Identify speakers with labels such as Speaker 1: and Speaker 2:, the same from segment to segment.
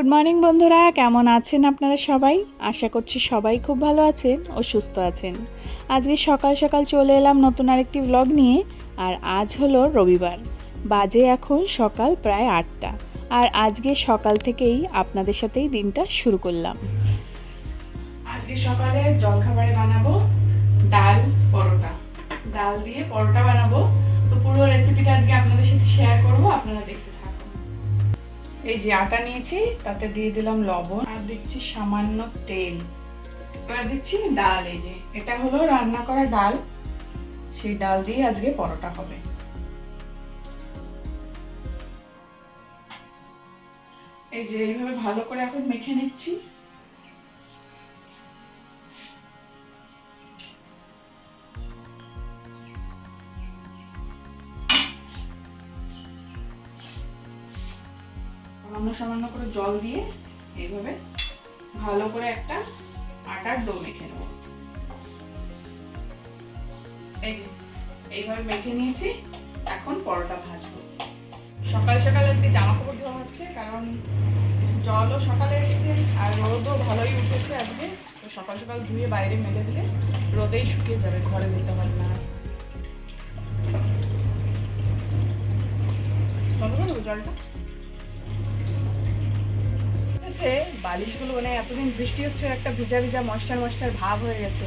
Speaker 1: Good morning বন্ধুরা। কেমন আছেন আপনারা সবাই? আশা করছি সবাই খুব ভালো আছেন ও সুস্থ আছেন। আজকে সকাল সকাল চলে এলাম নতুন আরেকটি ব্লগ নিয়ে, আর আজ হলো রবিবার। বাজে এখন সকাল প্রায় আটটা। আর আজকে সকাল থেকেই আপনাদের সাথেই দিনটা শুরু করলাম। আজকে সকালে জলখাবারে বানাবো, ডাল, পরোটা। ডাল দিয়ে পরোটা বানাবো। যে আটা নিয়েছি, তাতে দিয়ে দিলাম লবণ আর দিচ্ছি সামান্য তেল। এবার দিচ্ছি ডাল এই যে, এটা হলো রান্না করা ডাল। সেই ডাল দিয়ে আজকে পরোটা হবে। এই যে এইভাবে ভালো করে এখন মেখে নিচ্ছি। সামান্য করে জল দিয়ে এইভাবে ভালো করে একটা আটার ডো মেখে নেব। এই এইভাবে মেখে নিয়েছি, এখন পরোটা ভাজবো। সকাল সকাল আজকে জামা কাপড় ধোয়া হচ্ছে, কারণ জলও সকালে এসেছে আর রোদও ভালোই উঠেছে আজকে। তো সকাল সকাল ধুয়ে বাইরে মেলে দিলে রোদেই শুকিয়ে যাবে, ঘরে দিতে হবে না। জলটা? হচ্ছে, বালিশগুলো মানে এতদিন বৃষ্টি হচ্ছে, একটা ভিজা ভিজা মশার মশার ভাব হয়ে গেছে।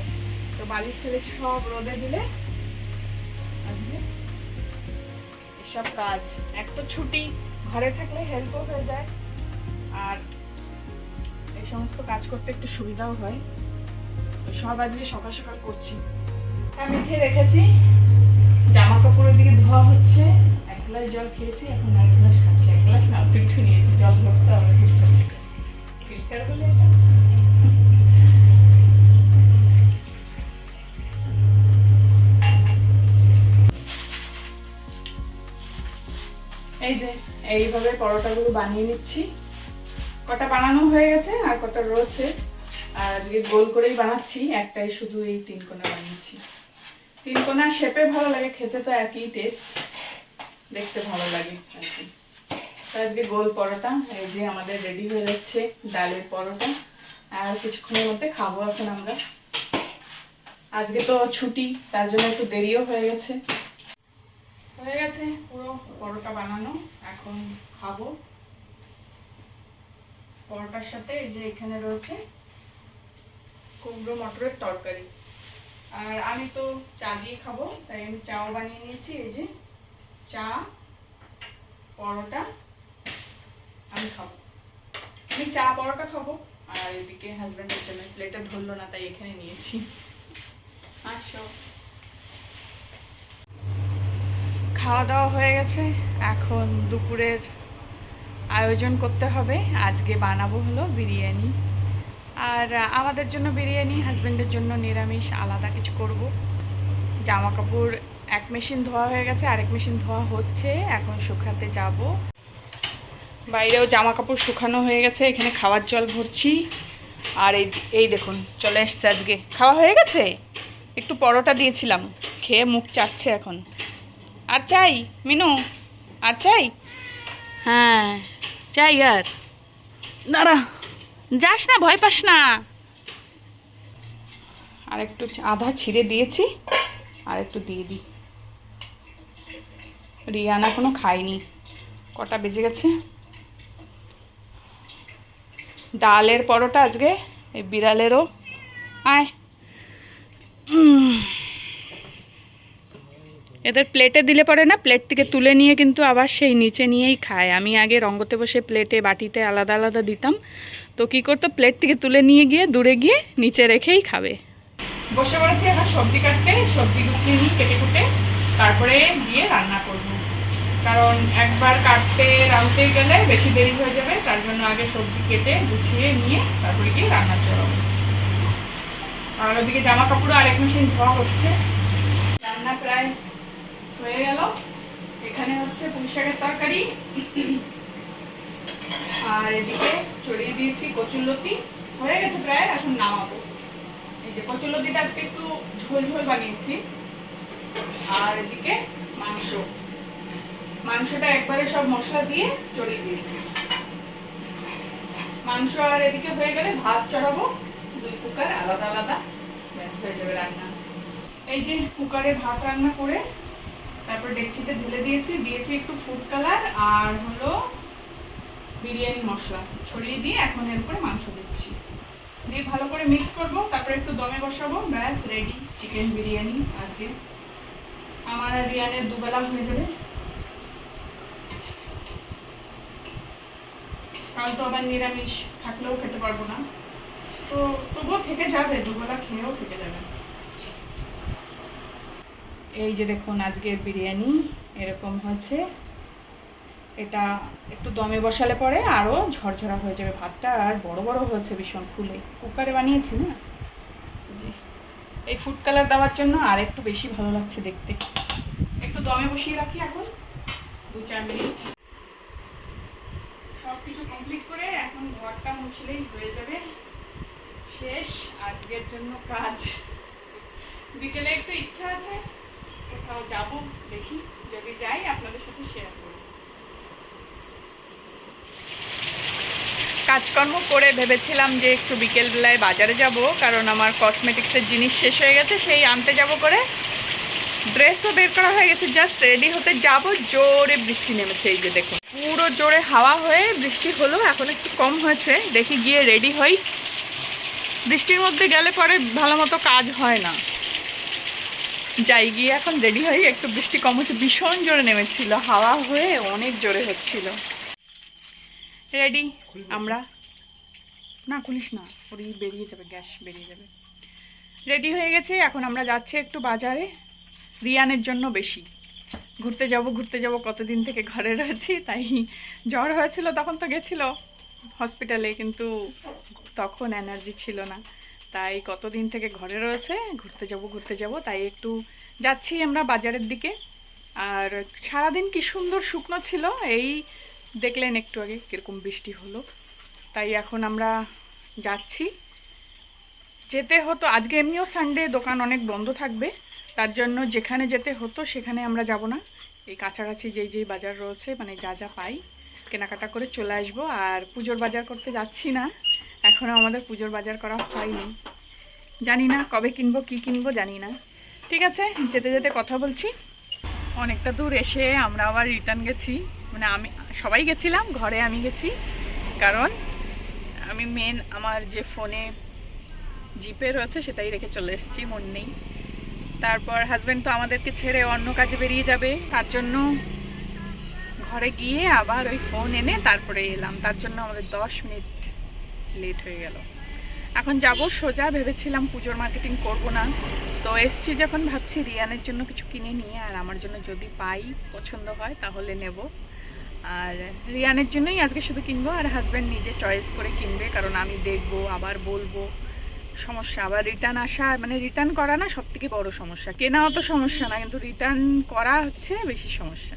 Speaker 1: তো বালিশ ফেলে সব রোদে দিলে এসব কাজ। এক তো ছুটি, ঘরে থাকলে হেল্পও হয়ে যায়, আর এই সমস্ত কাজ করতে একটু সুবিধাও হয়। সব আজকে সকাল সকাল করছি। আমি খেয়ে রেখেছি। জামা কাপড়ের দিকে ধোয়া হচ্ছে। এক গ্লাস জল খেয়েছি, এখন এক গ্লাস খাচ্ছি। এক গ্লাস না একটু নিয়েছি। জল ভরতে হবে এই যে, এইভাবে পরোটাগুলো বানিয়ে নিচ্ছি। কটা বানানো হয়ে গেছে আর কটা রয়েছে। আর আজকে গোল করেই বানাচ্ছি, একটাই শুধু এই তিন কোনা বানিয়েছি। তিন কোনা শেপে ভালো লাগে, খেতে তো একই টেস্ট দেখতে ভালো লাগে আর কি। আজকে গোল পরোটা, এই যে আমাদের রেডি হয়ে যাচ্ছে ডালের পরোটা। আর কিছুক্ষণের মধ্যে খাব এখন আমরা। আজকে তো ছুটি, তার জন্য একটু দেরিও হয়ে গেছে। হয়ে গেছে পুরো পরোটা বানানো, এখন খাব। পরোটার সাথে এই যে এখানে রয়েছে কুমড়ো মটরের তরকারি। আর আমি তো চা দিয়ে খাব, তাই আমি চাও বানিয়ে নিয়েছি, এই যে চা, পরোটা আমি খাব। আমি চা পরোটা খাব, আর এদিকে হাজব্যান্ডের জন্য প্লেটে ধরলো না, তাই এখানে নিয়েছি। আসো। খাওয়া দাওয়া হয়ে গেছে। এখন দুপুরের আয়োজন করতে হবে। আজকে বানাবো হলো বিরিয়ানি। আর আমাদের জন্য বিরিয়ানি হাজব্যান্ডের জন্য নিরামিষ, আলাদা কিছু করব। জামা কাপড় এক মেশিন ধোয়া হয়ে গেছে, আরেক মেশিন ধোয়া হচ্ছে। এখন শুকাতে যাব। বাইরেও জামা কাপড় শুকানো হয়ে গেছে এখানে খাওয়ার জল ভরছি। আর এই এই দেখুন চলে এসছে আজকে। খাওয়া হয়ে গেছে? একটু পরোটা দিয়েছিলাম খেয়ে মুখ চাচ্ছে এখন। আর চাই মিনু? আর চাই? হ্যাঁ চাই আর। দাঁড়া যাস না ভয় পাস না। আর একটু আধা ছিঁড়ে দিয়েছি আর একটু দিয়ে দিই। রিয়ানা কোনো খায়নি। কটা বেজে গেছে? ডালের পরোটা আজকে, এই বিড়ালেরও। আয়। এদের প্লেটে দিলে পরে না প্লেট থেকে তুলে নিয়ে কিন্তু আবার সেই নিচে নিয়েই খায়। আমি আগে রঙ্গতে বসে প্লেটে বাটিতে আলাদা আলাদা দিতাম। তো কী করতো প্লেট থেকে তুলে নিয়ে গিয়ে, দূরে গিয়ে নিচে রেখেই খাবে। বসে পড়েছি এখন সবজি কাটতে, সবজি গুছিয়ে নিই, কেটে কুটে। তারপরে গিয়ে কারণ একবার কাটতে রাঁধতে গেলে বেশি দেরি হয়ে যাবে, তার জন্য আগে সবজি কেটে গুছিয়ে নিয়ে তারপরে গিয়ে রান্না চড়াবো আর ওদিকে জামা কাপড় আরেক মেশিন ধোয়া হচ্ছে। রান্না প্রায় হয়ে গেল। এখানে হচ্ছে পুঁই শাকের তরকারি। আর এদিকে ছড়িয়ে দিয়েছি কচুরলতি। হয়ে গেছে প্রায়, এখন নামাবো। এই যে কচুরলতিটা আজকে একটু ঝোল ঝোল বানিয়েছি। আর এদিকে মাংস। মাংসটা একবারে সব মশলা দিয়ে চড়িয়ে দিয়েছি। মাংস আর এদিকে হয়ে গেলে ভাত চড়াবো, দুই কুকার আলাদা আলাদা, ব্যাস, হয়ে যাবে রান্না। এই যে কুকারে ভাত রান্না করে, তারপর ডেকচিতে ঢেলে দিয়েছি দিয়েছি একটু ফুড কালার আর হলো বিরিয়ানি মশলা। ছড়িয়ে দিয়ে এখন এর উপরে মাংস দিচ্ছি। দিয়ে ভালো করে মিক্স করব, তারপরে একটু দমে বসাবো, ব্যাস রেডি চিকেন বিরিয়ানি, আজকে। আমার আর রিয়ানের দুবেলা হয়ে যাবে। কাল তো আবার নিরামিষ, থাকলেও খেতে পারব না। তো তবুও থেকে যাবে, দুবেলা খেয়েও থেকে যাবে। এই যে দেখুন আজকের বিরিয়ানি, এরকম হচ্ছে এটা একটু দমে বসালে পরে আরও ঝরঝরা হয়ে যাবে ভাতটা, আর বড় বড় হয়েছে ভীষণ ফুলে। কুকারে বানিয়েছি না? এই এই ফুড কালার দেওয়ার জন্য আর একটু বেশি ভালো লাগছে দেখতে। একটু দমে বসিয়ে রাখি এখন। দু চার মিনিট। কিছু কমপ্লিট করে এখন ঘরটা মুছলেই হয়ে যাবে। শেষ, আজকের জন্য কাজ। বিকেলে একটু ইচ্ছা আছে, কোথাও যাব, দেখি। যদি যাই, আপনাদের সাথে শেয়ার করব। কাজকর্ম করে ভেবেছিলাম যে একটু বিকেলবেলায় বাজারে যাব, কারণ আমার কসমেটিক্সের জিনিস শেষ হয়ে গেছে, সেই আনতে যাব করে। ড্রেসও বের করা হয়ে গেছে জাস্ট রেডি হতে যাব। জোরে বৃষ্টি নেমেছে, এই যে দেখুন। পুরো জোরে হাওয়া হয়ে বৃষ্টি হলো, এখন একটু কম হয়েছে। দেখি গিয়ে রেডি হই। বৃষ্টির মধ্যে গেলে পরে ভালো মতো কাজ হয় না। যাই গিয়ে এখন রেডি হই, একটু বৃষ্টি কম হচ্ছে, ভীষণ জোরে নেমেছিল। হাওয়া হয়ে অনেক জোরে হচ্ছিল। রেডি আমরা? না, খুলিস না। ওরই বেরিয়ে যাবে, গ্যাস বেরিয়ে যাবে। রেডি হয়ে গেছে, এখন আমরা যাচ্ছি একটু বাজারে। রিয়ানের জন্য বেশি। ঘুরতে যাব ঘুরতে যাব, কতদিন থেকে ঘরে রয়েছি, তাই জ্বর হয়েছিল, তখন তো গেছিল হসপিটালে কিন্তু তখন এনার্জি ছিল না। তাই কতদিন থেকে ঘরে রয়েছে, ঘুরতে যাব ঘুরতে যাব, তাই একটু যাচ্ছি আমরা বাজারের দিকে। আর সারাদিন কি সুন্দর শুকনো ছিল, এই দেখলেন একটু আগে কীরকম বৃষ্টি হলো। তাই এখন আমরা যাচ্ছি। যেতে হতো, আজকে এমনিও সানডে দোকান অনেক বন্ধ থাকবে। তার জন্য যেখানে যেতে হতো, সেখানে আমরা যাব না। এই কাছাকাছি যেই যেই বাজার রয়েছে মানে যা যা পাই, কেনাকাটা করে চলে আসব। আর পুজোর বাজার করতে যাচ্ছি না। এখনও আমাদের পুজোর বাজার করা হয়নি। জানি না কবে কিনবো, কি কিনবো, জানি না। ঠিক আছে, যেতে যেতে কথা বলছি। অনেকটা দূর এসে আমরা আবার রিটার্ন গেছি। মানে আমি, সবাই গেছিলাম, ঘরে আমি গেছি। কারণ আমি মেন আমার যে ফোনে জিপে রয়েছে, সেটাই রেখে চলে এসেছি, মন নেই। তারপর হাজব্যান্ড তো আমাদেরকে ছেড়ে অন্য কাজে বেরিয়ে যাবে, তার জন্য ঘরে গিয়ে আবার ওই ফোন এনে তারপরে এলাম। তার জন্য আমাদের দশ মিনিট লেট হয়ে গেল। এখন যাব সোজা, ভেবেছিলাম পুজোর মার্কেটিং করব না। তো এসছি যখন ভাবছি রিয়ানের জন্য কিছু কিনে নিয়ে, আর আমার জন্য যদি পাই, পছন্দ হয়, তাহলে নেব। আর রিয়ানের জন্যই আজকে শুধু কিনবো, আর হাজব্যান্ড নিজে চয়েস করে কিনবে, কারণ আমি দেখব, আবার বলব। সমস্যা। আবার রিটার্ন আসা মানে রিটার্ন করা না সব থেকে বড়ো সমস্যা। কেনাও তো সমস্যা না, কিন্তু রিটার্ন করা হচ্ছে বেশি সমস্যা।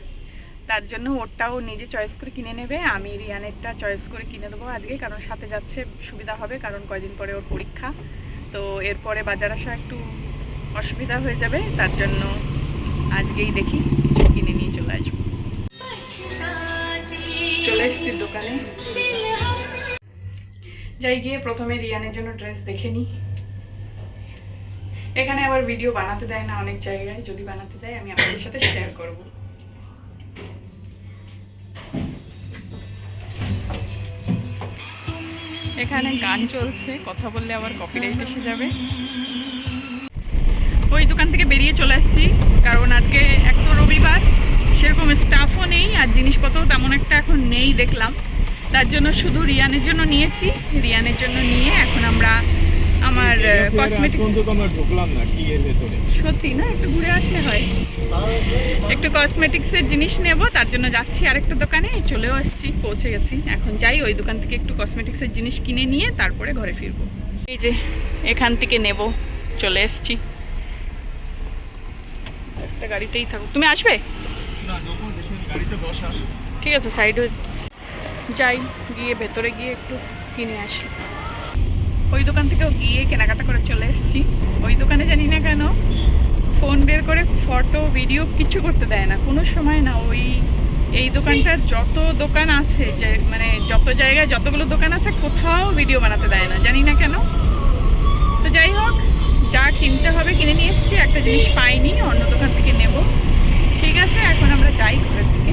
Speaker 1: তার জন্য ওরটাও নিজে চয়েস করে কিনে নেবে। আমি রিয়ানেরটা চয়েস করে কিনে দেবো আজকে, কারণ সাথে যাচ্ছে, সুবিধা হবে, কারণ কয়দিন পরে ওর পরীক্ষা। তো এরপরে বাজার আসা একটু অসুবিধা হয়ে যাবে, তার জন্য আজকেই দেখি কিছু কিনে নিয়ে চলে আসব। চলে এসছি দোকানে। যাই গিয়ে প্রথমে রিয়ানের জন্য ড্রেস দেখে নিই। এখানে আবার ভিডিও বানাতে দেয় না অনেক জায়গায়। যদি বানাতে দেয়, আমি আপনাদের সাথে শেয়ার করব। এখানে গান চলছে, কথা বললে আবার কপিরাইট এসে যাবে। ওই দোকান থেকে বেরিয়ে চলে আসছি, কারণ আজকে এক তো রবিবার, সেরকম স্টাফও নেই, আর জিনিসপত্র তেমন একটা এখন নেই দেখলাম। তার জন্য শুধু রিয়ানের জন্য নিয়েছি। রিয়ানের জন্য নিয়ে এখন আমরা আমার কসমেটিক্স
Speaker 2: পর্যন্ত আমরা ঢুকলাম না কি এর ভেতরে?
Speaker 1: সত্যি না একটু ঘুরে আসলে হয়। একটু কসমেটিক্সের জিনিস নেব তার জন্য যাচ্ছি আরেকটা দোকানে চলেও আসছি পৌঁছে গেছি। এখন যাই ওই দোকান থেকে একটু কসমেটিক্সের জিনিস কিনে নিয়ে তারপরে ঘরে ফিরবো। এই যে এখান থেকে নেব চলে এসছি। একটা গাড়িতেই থাকুক। তুমি আসবে? ঠিক আছে সাইডে যাই, গিয়ে ভেতরে গিয়ে একটু কিনে আসি। ওই দোকান থেকেও গিয়ে কেনাকাটা করে চলে এসেছি। ওই দোকানে জানি না কেন, ফোন বের করে ফটো, ভিডিও কিছু করতে দেয় না। কোনো সময় না ওই, এই দোকানটার যত দোকান আছে, যে মানে যত জায়গায় যতগুলো দোকান আছে, কোথাও ভিডিও বানাতে দেয় না। জানি না কেন। তো যাই হোক, যা কিনতে হবে, কিনে নিয়ে এসেছি। একটা জিনিস পাইনি, অন্য দোকান থেকে নেব। ঠিক আছে, এখন আমরা যাই ঘরের দিকে।